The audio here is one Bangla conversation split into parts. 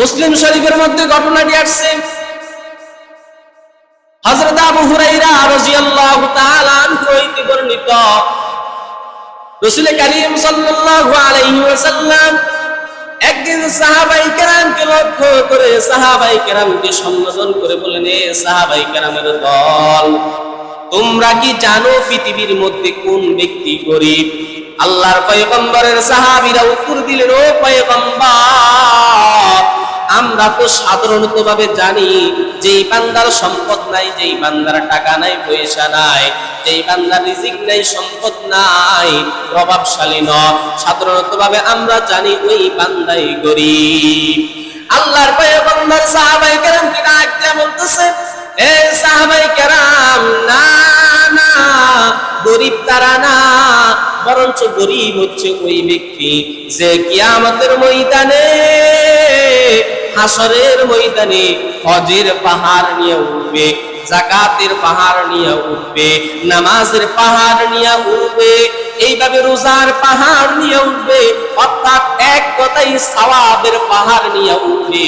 মুসলিম শরীফের মধ্যে ঘটনাটি আসছে। হযরত আবু হুরাইরা তাআলা আনহু হইতে বর্ণিত। সাল্লাল্লাহু আলাইহি ওয়াসাল্লাম একদিন সাহাবাই কেরামকে লক্ষ্য করে সাহাবাই কেরামকে সম্বোধন করে বলেন এ সাহাবাই কেরামের দল, তোমরা কি জানো পৃথিবীর মধ্যে কোন ব্যক্তি গরিব? আল্লাহর পয়গম্বরের সাহাবীরা উত্তর দিলেন, ও পয়গম্বর আমরা তো সাধারণত ভাবে জানি, যেই বান্দার সম্পদ নাই, যেই বান্দার টাকা নাই, পয়সা নাই, যেই বান্দার রিজিক নাই, সম্পদ নাই, প্রভাবশালী ন সাধারণত ভাবে আমরা জানি ওই বান্দাই গরিব। আল্লাহর পয়গম্বর সাহাবাই কেরাম কি ডাক বলতেছে, এ সাহাবাই কেরাম, না না, গরিব তারা না, বরঞ্চ গরিব হচ্ছে ওই ব্যক্তি যে কিয়ামতের ময়দানে হাসরের ময়দানে হজের পাহাড় নিয়ে উঠবে, জাকাতের পাহাড় নিয়ে উঠবে, নামাজের পাহাড় নিয়ে উঠবে, এইভাবে রোজার পাহাড় নিয়ে উঠবে, অর্থাৎ এক কথাই সওয়াবের পাহাড় নিয়ে উঠবে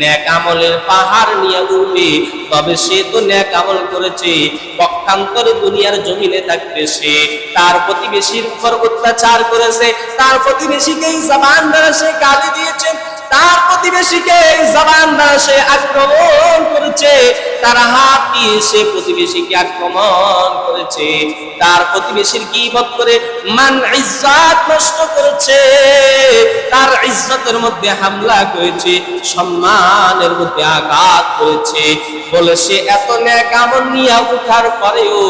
ন্যাক আমলের পাহাড় নিয়ে উঠবে, তবে সে তো ন্যাক আমল করেছে, পক্ষান্তরে দুনিয়ার জমিনে থাকবে সে, তার প্রতিবেশীর উপর অত্যাচার করেছে, তার প্রতিবেশীকেই জবান দ্বারা সে গালি দিয়েছে তার প্রতিবেশীকে জবান দ্বারা সে আক্রমণ করেছে, তার হাত দিয়ে সে প্রতিবেশীকে আক্রমণ করেছে। তার প্রতিবেশীর গীবত করে মান ইজ্জত নষ্ট করেছে। তার ইজ্জতের মধ্যে হামলা করেছে, সম্মানের মধ্যে আঘাত করেছে। বলে সে এত ন্যাক আমল নিয়ে উঠার পরেও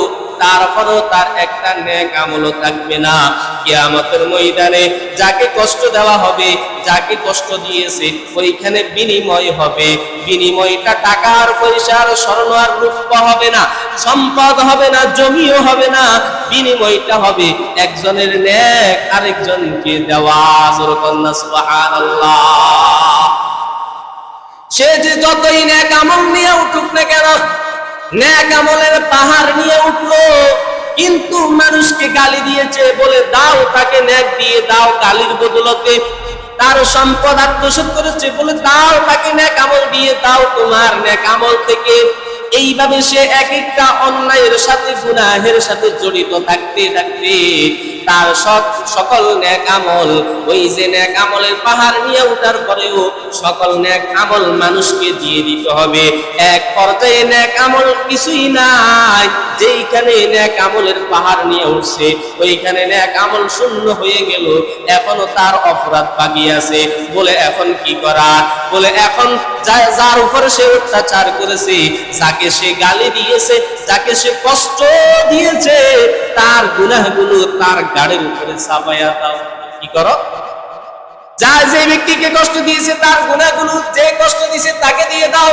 তারপরেও তার একটা ন্যাক আমলও থাকবে না। কিয়ামতের ময়দানে যাকে কষ্ট দেওয়া হবে, যাকে কষ্ট দিয়েছে, ওইখানে বিনিময় হবে। বিনিময়টা টাকার পয়সার স্বর্ণ আর রূপ হবে না, সম্পদ হবে না, জমিও হবে না। বিনিময়টা হবে একজনের ন্যাক আরেকজনকে দেওয়া। সে যে যতই ন্যাক আমল নিয়ে উঠুক না কেন ন্যাক পাহাড় নিয়ে উঠল, কিন্তু মানুষকে গালি দিয়েছে, বলে দাও তাকে ন্যাক দিয়ে দাও গালির বদলতে। তার সম্পদ আত্মসাত করেছে, বলে দাও তাকে ন্যাক আমল দিয়ে দাও তোমার ন্যাক আমল থেকে। এইভাবে সে এক একটা অন্যায়ের সাথে, গুনাহের সাথে জড়িত থাকতে থাকতে তার সক- সকল ন্যাক আমল, ওই যে ন্যাক আমলের পাহাড় নিয়ে ওঠার পরেও সকল ন্যাক আমল মানুষকে দিয়ে দিতে হবে। এক পর্যায়ে ন্যাক আমল কিছুই নাই, যেইখানে ন্যাক আমলের পাহাড় নিয়ে উঠছে, ওইখানে ন্যাক আমল শূন্য হয়ে গেল, এখনও তার অপরাধ বাকি আছে। বলে এখন কি করা? বলে এখন যার উপর সে অত্যাচার করেছে, যাকে সে গালি দিয়েছে, যাকে সে কষ্ট দিয়েছে, তার গুনাহগুলো তার গাড়ির উপরে চাপাইয়া দাও। কি করো? যা যে ব্যক্তিকে কষ্ট দিয়েছে, তার গুনাহগুলো যে কষ্ট দিয়েছে, তাকে দিয়ে দাও।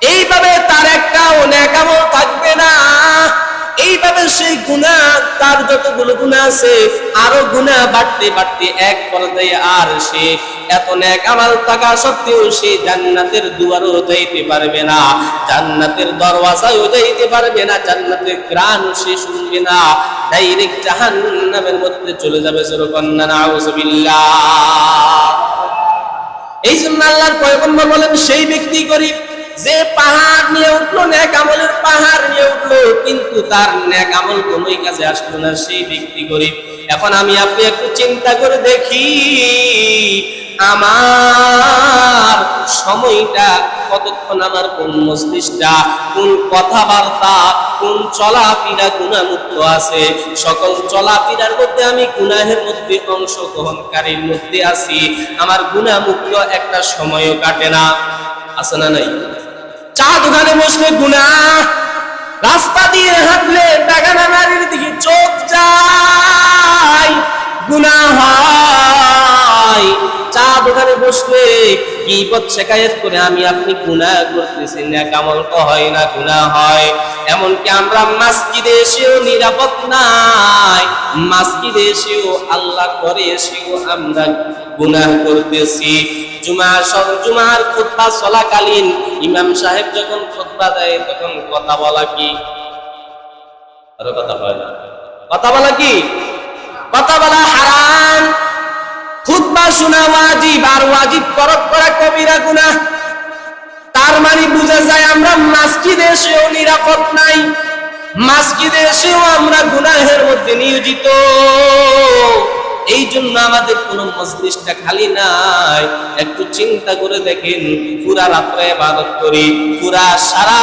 এইভাবে তার একটা অনেক আমল থাকবে না। এইভাবে সেই গুণা, তার যতগুলো গুণা আছে, আরও গুণা বাড়তে বাড়তে এক পর্যায়ে আর সে এত ন্যাক আমাল থাকা সত্ত্বেও সে জান্নাতের দুয়ারও যাইতে পারবে না। জান্নাতের দরওয়াজাও যাইতে পারবে না, জান্নাতের গ্রান সে শুনবে না। ডাইরেক্ট জাহান্নামের মধ্যে চলে যাবে সুরকন্যা, নাউজুবিল্লাহ। এই জন্য আল্লাহর পয়গম্বর বলেন, সেই ব্যক্তি গরিব, যে পাহাড় আমলের পাহাড় নিয়ে উঠল, কিন্তু তার ন্যাক আমল কোনোই কাছে আসলো না। সেই ব্যক্তি গরিব। এখন আমি আপনি একটু চিন্তা করে দেখি, আমার সময়টা কতক্ষণ আমার কোন মস্তিষ্কটা, কোন কথাবার্তা, কোন চলাফেরা গুণামুক্ত আছে? সকল চলাফেরার মধ্যে আমি গুনাহের মধ্যে অংশগ্রহণকারীর মধ্যে আছি। আমার গুণামুক্ত একটা সময়ও কাটে না। আছে না নাই? চা দোকানে বসলে গুণা। রাস্তা দিয়ে হাঁটলে বেগানা নারীর দিকে চোখ যায়, গুণা হয়। চা দোকানে বসলে কি পথ শেখায়ত করে, আমি আপনি গুনাহ করতেছি না কামল হয় না গুনাহ হয়। এমনকি আমরা মাসজিদে এসেও নিরাপদ নাই। মাসজিদে এসেও আল্লাহ করে, এসেও আমরা গুনাহ করতেছি। জুমার জুমার খুতবা চলাকালীন ইমাম সাহেব যখন খুতবা দেয়, তখন কথা বলা কি? আরও কথা হয় না। কথা বলা কি? কথা বলা হারাম। খুতবা শোনা ওয়াজিব, আর ওয়াজিব তরক করা কবিরা গুনাহ। তার মানে বুঝা যায় আমরা মাসজিদে এসেও নিরাপদ নাই। মাসজিদে এসেও আমরা গুনাহের মধ্যে নিয়োজিত। এই জন্য আমাদের কোনো মস্তিষ্কটা খালি নাই। একটু চিন্তা করে দেখেন, পুরা রাত্রে ইবাদত করি, পুরা সারা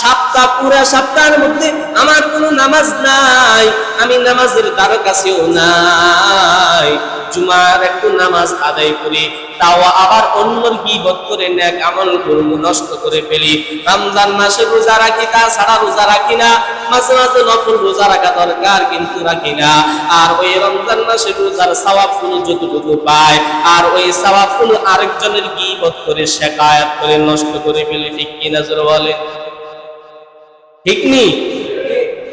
সপ্তাহ, পুরা সপ্তাহের মধ্যে আমার নামাজ নাই। আমি নামাজের কাছেও নাই। জুমার একটু নামাজ আদায় করি, তাও আবার অন্যর করে, নেক আমলগুলো নষ্ট করে ফেলি। রমজান মাসে রোজা রাখি তা ছাড়া রোজা রাখি না, মাঝে মাঝে নফল রোজা রাখা দরকার কিন্তু রাখি না। আর ওই রমজান মাসে রোজার সওয়াবগুলো যতটুকু পায়, আর ওই আরেকজনের করে শেখায়াত করে, নষ্ট করে ফেলি, ঠিক কি নজর বলে ঠিক নি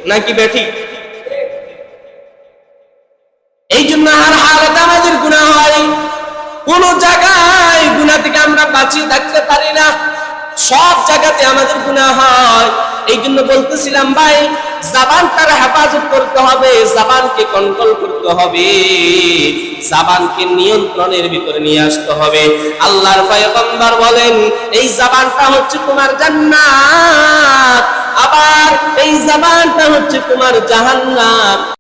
নাকি বেঠিক এই জন্য আর হালতে আমাদের গুণা হয়। কোন জায়গায় গুণা থেকে আমরা বাঁচিয়ে থাকতে পারি না। সব জায়গাতে আমাদের গুণা হয়। এই জন্য বলতেছিলাম, ভাই, জাবানটার হেফাজত করতে হবে, জাবানকে কন্ট্রোল করতে হবে। জাবানকে নিয়ন্ত্রণের ভিতরে নিয়ে আসতে হবে। আল্লাহর পয়গম্বর বলেন, এই জাবানটা হচ্ছে তোমার জান্নাত। আবার এই জামানটা হচ্ছে তোমার জাহান্নাম।